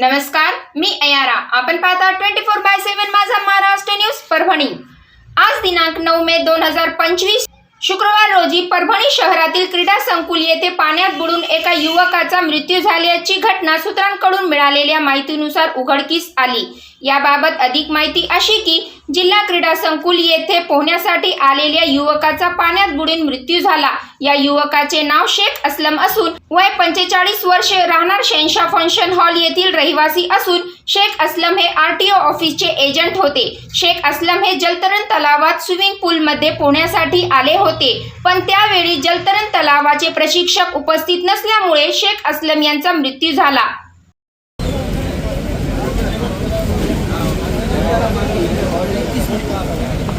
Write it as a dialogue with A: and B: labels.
A: नमस्कार मी अयारा. आपण पाहता ट्वेंटी फोर बाय सेव्हन माझा महाराष्ट्र न्यूज परभणी. आज दिनांक नऊ मे दोन हजार पंचवीस. शुक्रवार रोजी परभणी शहरातील क्रीडा संकुल येथे पाण्यात बुडून एका युवकाचा मृत्यू झाल्याची घटना सूत्रांकडून मिळालेल्या माहितीनुसार उघडकीस आली. याबाबत अधिक माहिती अशी की जिल्हा क्रीडा संकुल येथे पोहण्यासाठी आलेल्या युवकाचा पाण्यात बुडून मृत्यू झाला. या युवकाचे नाव शेख असलम असून वय पंचेचाळीस वर्षे राहणार शेनशा फंक्शन हॉल येथील रहिवासी असून शेख असलम हे आर टी ओ ऑफिसचे एजंट होते. शेख असलम हे जलतरण तलावात स्विमिंग पूलमध्ये पोहण्यासाठी आले होते. पण त्यावेळी जलतरण तलावाचे प्रशिक्षक उपस्थित नसल्यामुळे शेख असलम यांचा मृत्यू झाला.